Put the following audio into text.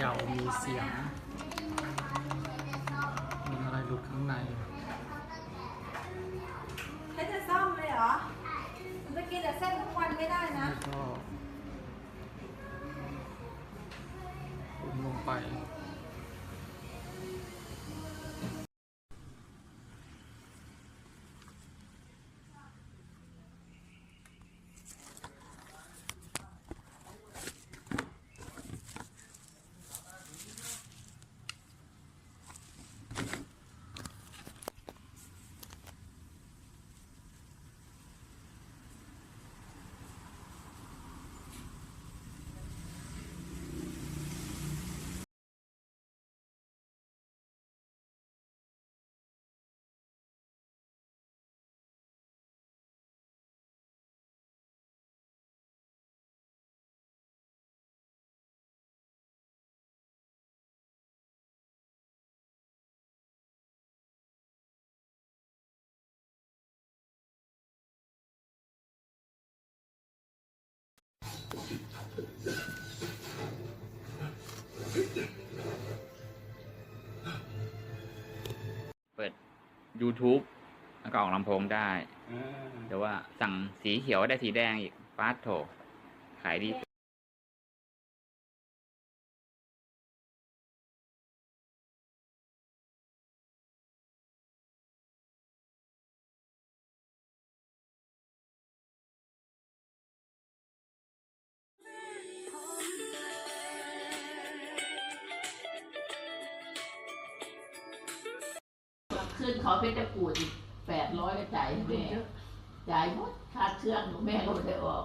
ย่ามีเสียง มีอะไรหลุดข้างในให้จะซ่อมเลยเหรอมันจะกินแต่เส้นทุกวันไม่ได้นะแล้วก็ลงลงไป เปิด YouTube แล้วก็ออกลำโพงได้แต่ว่าสั่งสีเขียวได้สีแดงอีกฟาสโถขายดี ขึ้นเขาเป็นตะกรูดอีกแปดร้อยก็จ่ายให้แม่ จ่ายหมดค่าเครื่องแม่ก็ไม่ได้ออก